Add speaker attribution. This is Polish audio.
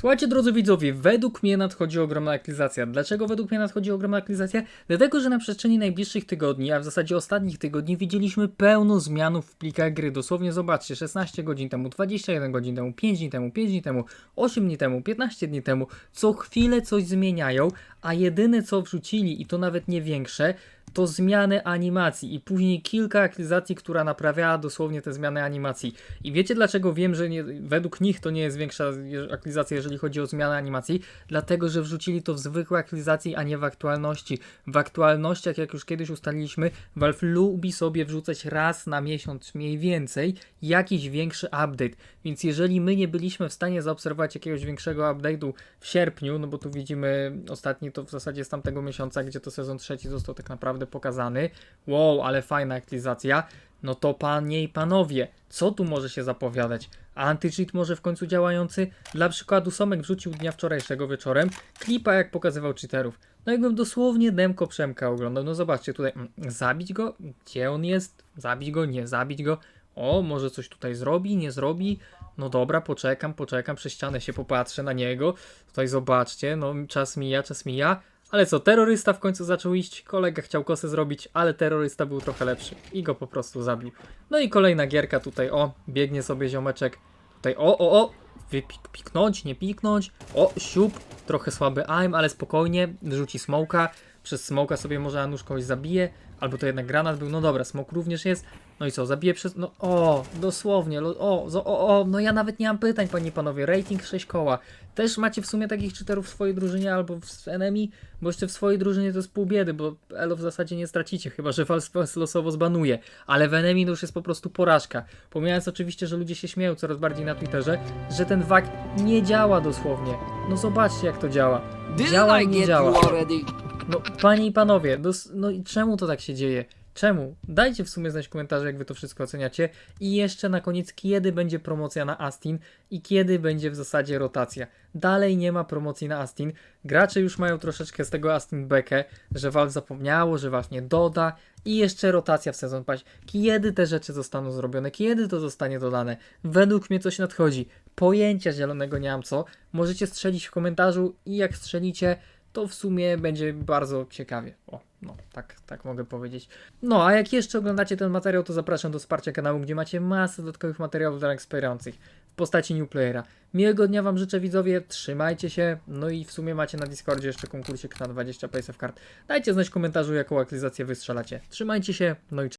Speaker 1: Słuchajcie, drodzy widzowie, według mnie nadchodzi ogromna aktylizacja. Dlaczego według mnie nadchodzi ogromna aktylizacja? Dlatego, że na przestrzeni najbliższych tygodni, a w zasadzie ostatnich tygodni, widzieliśmy pełno zmian w plikach gry. Dosłownie zobaczcie, 16 godzin temu, 21 godzin temu, 5 dni temu, 5 dni temu, 8 dni temu, 15 dni temu, co chwilę coś zmieniają, a jedyne co wrzucili, i to nawet nie większe, to zmiany animacji i później kilka aktylizacji, która naprawiała dosłownie te zmiany animacji. I wiecie dlaczego wiem, że nie, według nich to nie jest większa aktylizacja, jeżeli chodzi o zmianę animacji? Dlatego, że wrzucili to w zwykłe aktylizacji, a nie w aktualności. W aktualnościach, jak już kiedyś ustaliliśmy, Valve lubi sobie wrzucać raz na miesiąc mniej więcej jakiś większy update. Więc jeżeli my nie byliśmy w stanie zaobserwować jakiegoś większego update'u w sierpniu, no bo tu widzimy ostatni to w zasadzie z tamtego miesiąca, gdzie to sezon trzeci został tak naprawdę pokazany. Wow, ale fajna aktylizacja. No to panie i panowie, co tu może się zapowiadać? Anti-cheat może w końcu działający? Dla przykładu Somek wrzucił dnia wczorajszego wieczorem klipa jak pokazywał cheaterów. No jakbym dosłownie demko Przemka oglądał. No zobaczcie tutaj, mm, zabić go? Gdzie on jest? Zabić go? Nie zabić go? O, może coś tutaj zrobi? Nie zrobi? No dobra, poczekam, poczekam, przez ścianę się popatrzę na niego. Tutaj zobaczcie, no czas mija, czas mija. Ale co, terrorysta w końcu zaczął iść, kolega chciał kosę zrobić, ale terrorysta był trochę lepszy i go po prostu zabił. No i kolejna gierka tutaj, o, biegnie sobie ziomeczek. Tutaj, o, o, o, wypik, piknąć, nie piknąć. O, siup, trochę słaby aim, ale spokojnie, rzuci smoka. Przez smoka sobie może Anusz kogoś zabije, albo to jednak granat był, no dobra, smok również jest. No i co, zabije przez, no o, dosłownie, o, o, o, no ja nawet nie mam pytań, panie i panowie, rating 6 koła. Też macie w sumie takich cheaterów w swojej drużynie albo w enemy, bo jeszcze w swojej drużynie to jest pół biedy, bo elo w zasadzie nie stracicie, chyba że was, was losowo zbanuje. Ale w enemy to już jest po prostu porażka. Pomijając oczywiście, że ludzie się śmieją coraz bardziej na Twitterze, że ten wak nie działa dosłownie. No zobaczcie jak to działa. Działa i nie działa. No, panie i panowie, dos- no i czemu to tak się dzieje? Czemu? Dajcie w sumie znać w komentarzu, jak wy to wszystko oceniacie. I jeszcze na koniec, kiedy będzie promocja na Astin i kiedy będzie w zasadzie rotacja. Dalej nie ma promocji na Astin. Gracze już mają troszeczkę z tego Astin bekę, że Valve zapomniało, że Valve nie doda. I jeszcze rotacja w sezon paść. Kiedy te rzeczy zostaną zrobione? Kiedy to zostanie dodane? Według mnie coś nadchodzi. Pojęcia zielonego nie mam co. Możecie strzelić w komentarzu i jak strzelicie, to w sumie będzie bardzo ciekawie. O, no, tak, tak mogę powiedzieć. No, a jak jeszcze oglądacie ten materiał, to zapraszam do wsparcia kanału, gdzie macie masę dodatkowych materiałów dla wspierających w postaci New Playera. Miłego dnia Wam życzę widzowie, trzymajcie się, no i w sumie macie na Discordzie jeszcze konkursik na 20 PSF kart. Dajcie znać w komentarzu, jaką aktylizację wystrzelacie. Trzymajcie się, no i cześć.